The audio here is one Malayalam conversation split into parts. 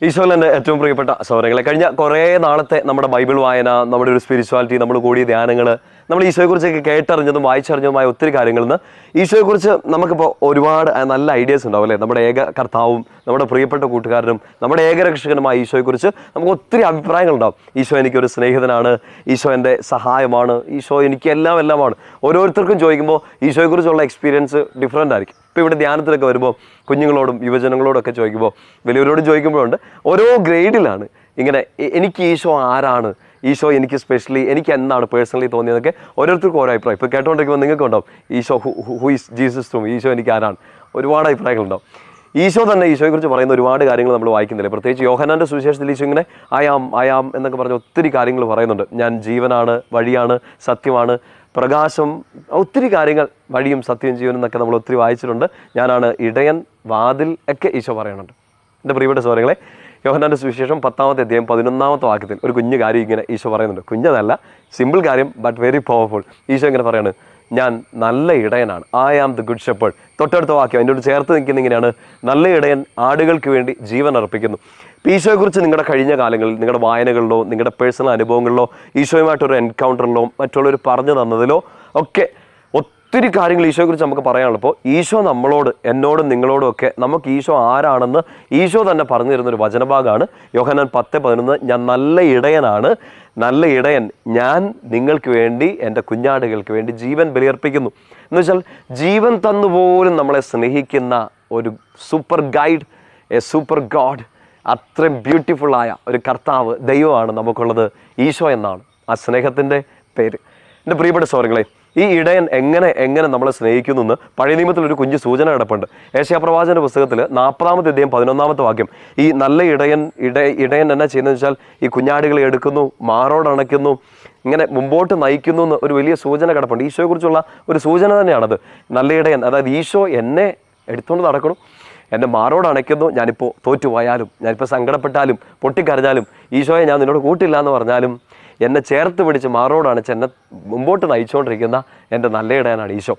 ഈശോയിൽ എന്റെ ഏറ്റവും പ്രിയപ്പെട്ട സൗരങ്ങളെ കഴിഞ്ഞ കുറേ നാളത്തെ നമ്മുടെ ബൈബിൾ വായന നമ്മുടെ ഒരു സ്പിരിച്വാലിറ്റി നമ്മൾ കൂടിയ ധ്യാനങ്ങൾ നമ്മൾ ഈശോയെക്കുറിച്ചൊക്കെ കേട്ടറിഞ്ഞതും വായിച്ചറിഞ്ഞതുമായ ഒത്തിരി കാര്യങ്ങളിൽ നിന്ന് ഈശോയെക്കുറിച്ച് നമുക്കിപ്പോൾ ഒരുപാട് നല്ല ഐഡിയാസ് ഉണ്ടാവും അല്ലേ? നമ്മുടെ ഏക കർത്താവും നമ്മുടെ പ്രിയപ്പെട്ട കൂട്ടുകാരനും നമ്മുടെ ഏകരക്ഷകനുമായ ഈശോയെക്കുറിച്ച് നമുക്ക് ഒത്തിരി അഭിപ്രായങ്ങളുണ്ടാവും ഈശോ എനിക്കൊരു സ്നേഹിതനാണ് ഈശോ എന്റെ സഹായമാണ് ഈശോ എനിക്ക് എല്ലാം എല്ലാമാണ്. ഓരോരുത്തർക്കും ചോദിക്കുമ്പോൾ ഈശോയെക്കുറിച്ചുള്ള എക്സ്പീരിയൻസ് ഡിഫറെന്റ് ആയിരിക്കും. ഇപ്പോൾ ഇവിടെ ധ്യാനത്തിലൊക്കെ വരുമ്പോൾ കുഞ്ഞുങ്ങളോടും യുവജനങ്ങളോടൊക്കെ ചോദിക്കുമ്പോൾ വലിയവരോടും ചോദിക്കുമ്പോഴുണ്ട് ഓരോ ഗ്രേഡിലാണ് ഇങ്ങനെ എനിക്ക് ഈശോ ആരാണ്? ഈശോ എനിക്ക് സ്പെഷ്യലി എനിക്ക് എന്താണ് പേഴ്സണലി തോന്നിയതൊക്കെ ഓരോരുത്തർക്കും ഓരോ അഭിപ്രായം. ഇപ്പോൾ കേട്ടോണ്ടിരിക്കുമ്പോൾ നിങ്ങൾക്ക് ഉണ്ടാവും Isho who is Jesus to Isho എനിക്ക് ആരാണ്? ഒരുപാട് അഭിപ്രായങ്ങളുണ്ടാവും. ഈശോ തന്നെ ഈശോയെക്കുറിച്ച് പറയുന്ന ഒരുപാട് കാര്യങ്ങൾ നമ്മൾ വായിക്കുന്നില്ലേ? പ്രത്യേകിച്ച് യോഹനാന്റെ സുവിശേഷത്തിൽ ഈശോ ഇങ്ങനെ അയാം അയാം എന്നൊക്കെ പറഞ്ഞ ഒത്തിരി കാര്യങ്ങൾ പറയുന്നുണ്ട്. ഞാൻ ജീവനാണ് വഴിയാണ് സത്യമാണ്. പ്രകാശം ഒത്തിരി കാര്യങ്ങൾ വഴിയും സത്യം ജീവനും എന്നൊക്കെ നമ്മൾ ഒത്തിരി വായിച്ചിട്ടുണ്ട്. ഞാനാണ് ഇടയൻ വാതിൽ ഒക്കെ ഈശോ പറയുന്നുണ്ട്. എന്റെ പ്രിയപ്പെട്ട സോദരങ്ങളെ യോഹനാന്റെ സുവിശേഷം പത്താമത്തെ അധ്യായം പതിനൊന്നാമത്തെ വാക്യത്തിൽ ഒരു കുഞ്ഞു കാര്യം ഇങ്ങനെ ഈശോ പറയുന്നുണ്ട്. കുഞ്ഞതല്ല സിമ്പിൾ കാര്യം ബട്ട് വെരി പവർഫുൾ ഈശോ ഇങ്ങനെ പറയാണ് ഞാൻ നല്ല ഇടയനാണ്. I am the good shepherd തൊട്ടടുത്ത വാക്യം അതിന്റെ ചേർത്ത് നിൽക്കുന്ന ഇങ്ങനെയാണ്. നല്ല ഇടയൻ ആടുകൾക്ക് വേണ്ടി ജീവൻ അർപ്പിക്കുന്നു. ഈശോയെക്കുറിച്ച് നിങ്ങളുടെ കഴിഞ്ഞ കാലങ്ങളിൽ നിങ്ങളുടെ വായനകളിലോ നിങ്ങളുടെ പേഴ്സണൽ അനുഭവങ്ങളിലോ ഈശോയുമായിട്ടൊരു എൻകൗണ്ടറിലോ മറ്റുള്ളവർ പറഞ്ഞു തന്നതിലോ ഒക്കെ ഒത്തിരി കാര്യങ്ങൾ ഈശോയെക്കുറിച്ച് നമുക്ക് പറയാനുള്ളപ്പോൾ ഈശോ നമ്മളോട് എന്നോടും നിങ്ങളോടും ഒക്കെ നമുക്ക് ഈശോ ആരാണെന്ന് ഈശോ തന്നെ പറഞ്ഞു തരുന്ന ഒരു വചനഭാഗമാണ്. യോഹനാൻ പത്ത് പതിനൊന്ന് ഞാൻ നല്ല ഇടയനാണ്. നല്ല ഇടയൻ ഞാൻ നിങ്ങൾക്ക് വേണ്ടി എന്റെ കുഞ്ഞാടുകൾക്ക് വേണ്ടി ജീവൻ ബലിയർപ്പിക്കുന്നു. എന്ന് വെച്ചാൽ ജീവൻ തന്നുപോലും നമ്മളെ സ്നേഹിക്കുന്ന ഒരു super guide a super god അത്രയും ബ്യൂട്ടിഫുള്ളായ ഒരു കർത്താവ് ദൈവമാണ് നമുക്കുള്ളത് ഈശോ എന്നാണ് ആ സ്നേഹത്തിന്റെ പേര്. എന്റെ പ്രിയപ്പെട്ട സോറങ്ങളെ ഈ ഇടയൻ എങ്ങനെ എങ്ങനെ നമ്മളെ സ്നേഹിക്കുന്നു എന്ന് പഴയ നിയമത്തിൽ ഒരു കുഞ്ഞു സൂചന കിടപ്പുണ്ട്. ഏഷ്യാപ്രവാചന പുസ്തകത്തിൽ നാൽപ്പതാമത്തെ അധ്യയം പതിനൊന്നാമത്തെ വാക്യം ഈ നല്ല ഇടയൻ ഇട ഇടയൻ എന്നാ ചെയ്യുന്നത് വെച്ചാൽ ഈ കുഞ്ഞാടുകളെ എടുക്കുന്നു മാറോടണയ്ക്കുന്നു ഇങ്ങനെ മുമ്പോട്ട് നയിക്കുന്നു എന്ന് ഒരു വലിയ സൂചന കിടപ്പുണ്ട്. ഈശോയെക്കുറിച്ചുള്ള ഒരു സൂചന തന്നെയാണത്. നല്ല ഇടയൻ അതായത് ഈശോ എന്നെ എടുത്തുകൊണ്ട് നടക്കണം എന്റെ മാറോട് അണയ്ക്കുന്നു ഞാനിപ്പോൾ തോറ്റുപോയാലും ഞാനിപ്പോൾ സങ്കടപ്പെട്ടാലും പൊട്ടിക്കരഞ്ഞാലും ഈശോയെ ഞാൻ നിന്നോട് കൂട്ടില്ല എന്ന് പറഞ്ഞാലും എന്നെ ചേർത്ത് പിടിച്ച് മാറോടാണ് എന്നെ മുമ്പോട്ട് നയിച്ചുകൊണ്ടിരിക്കുന്ന എന്റെ നല്ല ഇടയനാണ് ഈശോ.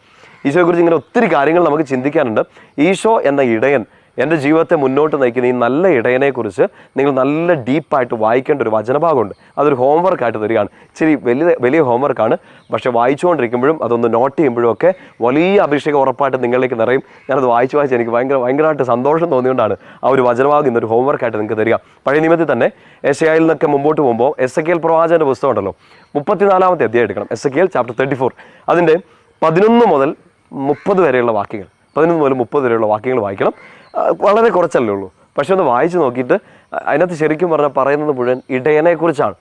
ഈശോയെക്കുറിച്ച് ഇങ്ങനെ ഒത്തിരി കാര്യങ്ങൾ നമുക്ക് ചിന്തിക്കാനുണ്ട്. ഈശോ എന്ന ഇടയൻ എന്റെ ജീവിതത്തെ മുന്നോട്ട് നയിക്കുന്ന ഈ നല്ല ഇടയനെക്കുറിച്ച് നിങ്ങൾ നല്ല ഡീപ്പായിട്ട് വായിക്കേണ്ട ഒരു വചനഭാഗമുണ്ട്. അതൊരു ഹോംവർക്കായിട്ട് തരികയാണ്. ഇച്ചിരി വലിയ വലിയ ഹോംവർക്കാണ് പക്ഷേ വായിച്ചുകൊണ്ടിരിക്കുമ്പോഴും അതൊന്ന് നോട്ട് ചെയ്യുമ്പോഴും ഒക്കെ വലിയ അഭിഷേകം ഉറപ്പായിട്ട് നിങ്ങളിലേക്ക് നിറയും. ഞാനത് വായിച്ച് വായിച്ച് എനിക്ക് ഭയങ്കര ഭയങ്കരമായിട്ട് സന്തോഷം തോന്നിയുകൊണ്ടാണ് ആ ഒരു വചനഭാഗം ഇന്നൊരു ഹോംവർക്കായിട്ട് നിങ്ങൾക്ക് തരിക. പഴയ നിയമത്തിൽ തന്നെ എസ് നിന്നൊക്കെ മുമ്പോട്ട് പോകുമ്പോൾ എസ് എ കെ എൽ പ്രവാചകന്റെ പുസ്തകം ഉണ്ടല്ലോ. മുപ്പത്തിനാലാമത്തെ അധ്യായം എടുക്കണം. S A K L chapter thirty four അതിന്റെ പതിനൊന്ന് മുതൽ മുപ്പത് വരെയുള്ള വാക്യങ്ങൾ. പതിനൊന്ന് മുതൽ മുപ്പത് വരെയുള്ള വാക്യങ്ങൾ വായിക്കണം. വളരെ കുറച്ചല്ലേ ഉള്ളൂ. പക്ഷെ ഒന്ന് വായിച്ചു നോക്കിയിട്ട് അതിനകത്ത് ശരിക്കും പറഞ്ഞാൽ പറയുന്നത് മുഴുവൻ ഇടയനെക്കുറിച്ചാണ്.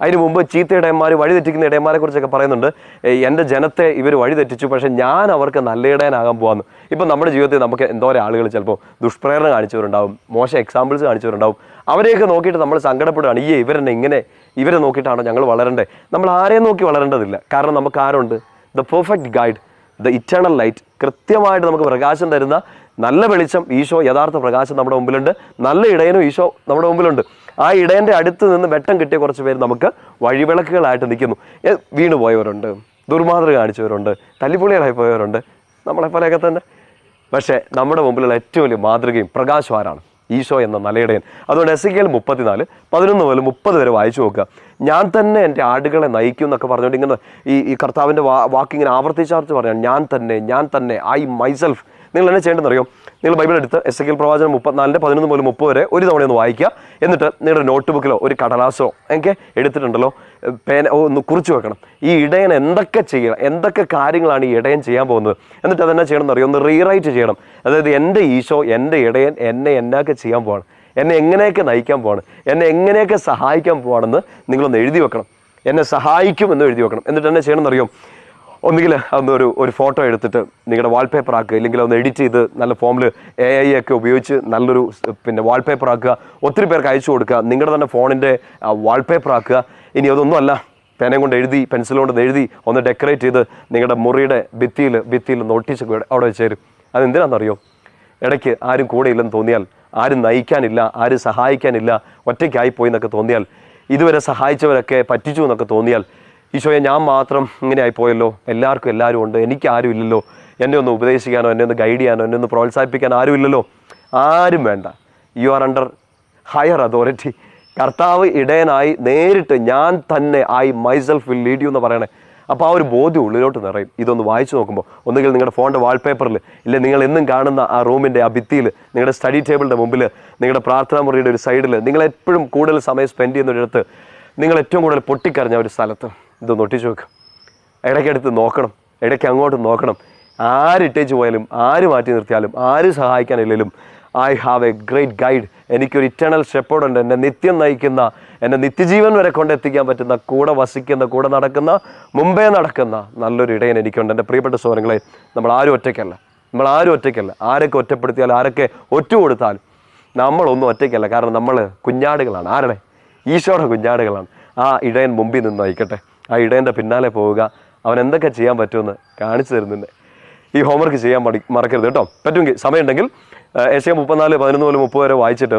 അതിന് മുമ്പ് ചീത്ത ഇടയന്മാർ വഴി തെറ്റിക്കുന്ന ഇടയന്മാരെ കുറിച്ചൊക്കെ പറയുന്നുണ്ട്. "ഏയ് എന്റെ ജനത്തെ ഇവർ വഴിതെറ്റിച്ചു പക്ഷേ ഞാൻ അവർക്ക് നല്ല ഇടയനാകാൻ പോകാമെന്ന് ഇപ്പം നമ്മുടെ ജീവിതത്തിൽ നമുക്ക് എന്തോരം ആളുകൾ ചിലപ്പോൾ ദുഷ്പ്രേരണ കാണിച്ചവരുണ്ടാവും മോശം എക്സാമ്പിൾസ് കാണിച്ചവരുണ്ടാവും. അവരെയൊക്കെ നോക്കിയിട്ട് നമ്മൾ സങ്കടപ്പെടുകയാണ് ഈ ഇവരെന്നെ ഇങ്ങനെ ഇവരെ നോക്കിയിട്ടാണോ ഞങ്ങൾ വളരണ്ടേ? നമ്മൾ ആരെയും നോക്കി വളരേണ്ടതില്ല. കാരണം നമുക്ക് ആരുണ്ട്? The perfect guide the eternal light കൃത്യമായിട്ട് നമുക്ക് പ്രകാശം തരുന്ന നല്ല വെളിച്ചം ഈശോ യഥാർത്ഥ പ്രകാശം നമ്മുടെ മുമ്പിലുണ്ട്. നല്ല ഇടയനും ഈശോ നമ്മുടെ മുമ്പിലുണ്ട്. ആ ഇടയന്റെ അടുത്ത് നിന്ന് വെട്ടം കിട്ടിയ കുറച്ച് പേര് നമുക്ക് വഴിവിളക്കുകളായിട്ട് നിൽക്കുന്നു. വീണ് വീണു പോയവരുണ്ട്. ദുർമാതൃ കാണിച്ചവരുണ്ട്. തല്ലിപ്പൊളികളായി പോയവരുണ്ട്. നമ്മളെപ്പോലെയൊക്കെ തന്നെ. പക്ഷേ നമ്മുടെ മുമ്പിലുള്ള ഏറ്റവും വലിയ മാതൃകയും പ്രകാശം ആരാണ്? ഈശോ എന്ന നലയിടയൻ അതുകൊണ്ട് എസ് കെൽ മുപ്പത്തിനാല് പതിനൊന്ന് മുതൽ മുപ്പത് വരെ വായിച്ചു നോക്കുക. ഞാൻ തന്നെ എന്റെ ആടുകളെ നയിക്കും എന്നൊക്കെ പറഞ്ഞുകൊണ്ട് ഇങ്ങനെ ഈ ഈ കർത്താവിന്റെ വാ വാക്കിങ്ങനെ ആവർത്തിച്ചാർത്ത് പറയാം ഞാൻ തന്നെ ഞാൻ തന്നെ ഐ മൈസെൽഫ് നിങ്ങൾ എന്നെ ചെയ്യേണ്ടതെന്നറിയോ നിങ്ങൾ ബൈബിൾ എടുത്ത് എസ് കെൽ പ്രവാചനം മുപ്പത്തിനാലിന്റെ പതിനൊന്ന് മുതൽ മുപ്പത് വരെ ഒരു തവണ ഒന്ന് വായിക്കുക. എന്നിട്ട് നിങ്ങളുടെ നോട്ട് ബുക്കിലോ ഒരു കടലാസോ ഒക്കെ എടുത്തിട്ടുണ്ടല്ലോ പേന ഒന്ന് കുറിച്ച് വെക്കണം. ഈ ഇടയൻ എന്തൊക്കെ ചെയ്യണം എന്തൊക്കെ കാര്യങ്ങളാണ് ഈ ഇടയൻ ചെയ്യാൻ പോകുന്നത്? എന്നിട്ട് അതെന്നാ ചെയ്യണം എന്നറിയോ ഒന്ന് റീറൈറ്റ് ചെയ്യണം. അതായത് എന്റെ ഈശോ എന്റെ ഇടയൻ എന്നെ എന്നൊക്കെ ചെയ്യാൻ പോവാണ്. എന്നെ എങ്ങനെയൊക്കെ നയിക്കാൻ പോവാണ്. എന്നെ എങ്ങനെയൊക്കെ സഹായിക്കാൻ പോവാണെന്ന് നിങ്ങളൊന്ന് എഴുതി വെക്കണം. എന്നെ സഹായിക്കും എന്ന് എഴുതി വെക്കണം. എന്നിട്ട് എന്നെ ചെയ്യണം എന്നറിയോ ഒന്നുകിൽ അന്ന് ഒരു ഒരു ഫോട്ടോ എടുത്തിട്ട് നിങ്ങളുടെ വാൾപേപ്പർ ആക്കുക ഇല്ലെങ്കിൽ ഒന്ന് എഡിറ്റ് ചെയ്ത് നല്ല ഫോമിൽ എ ഐ ഒക്കെ ഉപയോഗിച്ച് നല്ലൊരു പിന്നെ വാൾപേപ്പർ ആക്കുക ഒത്തിരി പേർക്ക് അയച്ചു കൊടുക്കുക നിങ്ങളുടെ തന്നെ ഫോണിന്റെ വാൾപേപ്പർ ആക്കുക. ഇനി അതൊന്നുമല്ല പേനയും കൊണ്ട് എഴുതി പെൻസിൽ കൊണ്ട് എഴുതി ഒന്ന് ഡെക്കറേറ്റ് ചെയ്ത് നിങ്ങളുടെ മുറിയുടെ ഭിത്തിയിൽ ഭിത്തിയിൽ നോട്ടീസ് ഒട്ടിച്ച് വെച്ച് അവിടെ വെച്ചേരും അതെന്തിനാണെന്നറിയോ? ഇടയ്ക്ക് ആരും കൂടെ ഇല്ലെന്ന് തോന്നിയാൽ ആരും നയിക്കാനില്ല ആരും സഹായിക്കാനില്ല ഒറ്റയ്ക്കായി പോയി എന്നൊക്കെ തോന്നിയാൽ ഇതുവരെ സഹായിച്ചവരൊക്കെ പറ്റിച്ചു എന്നൊക്കെ തോന്നിയാൽ ഈശോയെ ഞാൻ മാത്രം ഇങ്ങനെ ആയിപ്പോയല്ലോ എല്ലാവർക്കും എല്ലാവരും ഉണ്ട്. എനിക്ക് ആരും ഇല്ലല്ലോ. എന്നെ ഒന്ന് ഉപദേശിക്കാനോ എന്നെ ഒന്ന് ഗൈഡ് ചെയ്യാനോ എന്നെ ഒന്ന് പ്രോത്സാഹിപ്പിക്കാനോ ആരും ഇല്ലല്ലോ. ആരും വേണ്ട. You are under higher authority കർത്താവ് ഇടയനായി നേരിട്ട് ഞാൻ തന്നെ I myself will lead you എന്ന് പറയണേ. അപ്പോൾ ആ ഒരു ബോധ്യം ഉള്ളിലോട്ട് നിറയും. ഇതൊന്ന് വായിച്ചു നോക്കുമ്പോൾ ഒന്നുകിൽ നിങ്ങളുടെ ഫോണിന്റെ വാൾപേപ്പറിൽ ഇല്ല നിങ്ങൾ എന്നും കാണുന്ന ആ റൂമിന്റെ ആ ഭിത്തിയിൽ നിങ്ങളുടെ സ്റ്റഡി ടേബിളിന്റെ മുമ്പിൽ നിങ്ങളുടെ പ്രാർത്ഥനാ മുറിയുടെ ഒരു സൈഡിൽ നിങ്ങൾ എപ്പോഴും കൂടുതൽ സമയം സ്പെൻഡ് ചെയ്യുന്ന ഒരിടത്ത് നിങ്ങൾ ഏറ്റവും കൂടുതൽ പൊട്ടിക്കറിഞ്ഞ ഒരു സ്ഥലത്ത്. ഇതൊന്ന് ഒട്ടിച്ചു വെക്കും. ഇടയ്ക്കടുത്ത് നോക്കണം. ഇടയ്ക്ക് അങ്ങോട്ട് നോക്കണം. ആരിട്ടേച്ച് പോയാലും ആര് മാറ്റി നിർത്തിയാലും ആര് സഹായിക്കാനില്ലെങ്കിലും I have a great guide എനിക്കൊരു ഇറ്റേണൽ ഷെപ്പോർഡുണ്ട് എന്നെ നിത്യം നയിക്കുന്ന എന്നെ നിത്യജീവൻ വരെ കൊണ്ടെത്തിക്കാൻ പറ്റുന്ന കൂടെ വസിക്കുന്ന കൂടെ നടക്കുന്ന മുമ്പേ നടക്കുന്ന നല്ലൊരു ഇടയൻ എനിക്കുണ്ട്. എന്റെ പ്രിയപ്പെട്ട സോദരങ്ങളെ നമ്മൾ ആരും ഒറ്റയ്ക്കല്ല. നമ്മൾ ആരും ഒറ്റയ്ക്കല്ല. ആരൊക്കെ ഒറ്റപ്പെടുത്തിയാൽ ആരൊക്കെ ഒറ്റ കൊടുത്താലും നമ്മളൊന്നും ഒറ്റയ്ക്കല്ല. കാരണം നമ്മൾ കുഞ്ഞാടുകളാണ്. ആരുടെ? ഈശോയുടെ കുഞ്ഞാടുകളാണ്. ആ ഇടയൻ മുമ്പിൽ നിന്ന് നയിക്കട്ടെ. ആ ഇടേന്റെ പിന്നാലെ പോവുക. അവൻ എന്തൊക്കെ ചെയ്യാൻ പറ്റുമെന്ന് കാണിച്ചു തരുന്നുണ്ട്. ഈ ഹോംവർക്ക് ചെയ്യാൻ മടി മറക്കരുത് കേട്ടോ. പറ്റുമെങ്കിൽ സമയമുണ്ടെങ്കിൽ ഏഷ്യ മുപ്പത്തിനാല് പതിനൊന്ന് മുതൽ മുപ്പത് വരെ വായിച്ചിട്ട്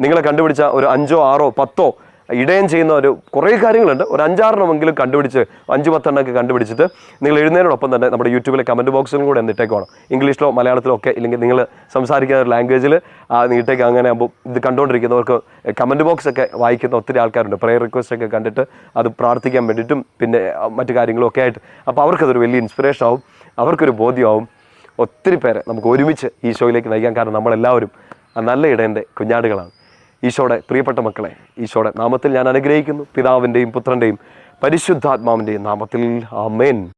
നിങ്ങളെ കണ്ടുപിടിച്ച ഒരു അഞ്ചോ ആറോ പത്തോ ഇടയൻ ചെയ്യുന്ന ഒരു കുറേ കാര്യങ്ങളുണ്ട്. ഒരു അഞ്ചാറെണ്ണമെങ്കിലും കണ്ടുപിടിച്ച് അഞ്ച് പത്തെണ്ണമൊക്കെ കണ്ടുപിടിച്ചിട്ട് നിങ്ങൾ എഴുതുന്നതിനോടൊപ്പം തന്നെ നമ്മുടെ യൂട്യൂബിലെ കമന്റ് ബോക്സിലും കൂടെ എന്നിട്ടേക്കാണ് ഇംഗ്ലീഷിലോ മലയാളത്തിലോ ഒക്കെ ഇല്ലെങ്കിൽ നിങ്ങൾ സംസാരിക്കുന്ന ഒരു ലാംഗ്വേജിൽ നീട്ടേക്ക് അങ്ങനെ ആകുമ്പോൾ ഇത് കണ്ടുകൊണ്ടിരിക്കുന്നവർക്ക് കമന്റ് ബോക്സ് ഒക്കെ വായിക്കുന്ന ഒത്തിരി ആൾക്കാരുണ്ട്. പ്രെയർ റിക്വസ്റ്റ് ഒക്കെ കണ്ടിട്ട് അത് പ്രാർത്ഥിക്കാൻ വേണ്ടിയിട്ടും പിന്നെ മറ്റു കാര്യങ്ങളും ഒക്കെ ആയിട്ട്. അപ്പോൾ അവർക്കതൊരു വലിയ ഇൻസ്പിറേഷൻ ആവും. അവർക്കൊരു ബോധ്യമാവും. ഒത്തിരി പേരെ നമുക്ക് ഒരുമിച്ച് ഈ ഷോയിലേക്ക് നയിക്കാൻ കാരണം നമ്മളെല്ലാവരും നല്ല ഇടേന്റെ കുഞ്ഞാടുകളാണ്. ഈശോയുടെ പ്രിയപ്പെട്ട മക്കളെ ഈശോയുടെ നാമത്തിൽ ഞാൻ അനുഗ്രഹിക്കുന്നു. പിതാവിന്റെയും പുത്രന്റെയും പരിശുദ്ധാത്മാവിന്റെയും നാമത്തിൽ. ആമേൻ.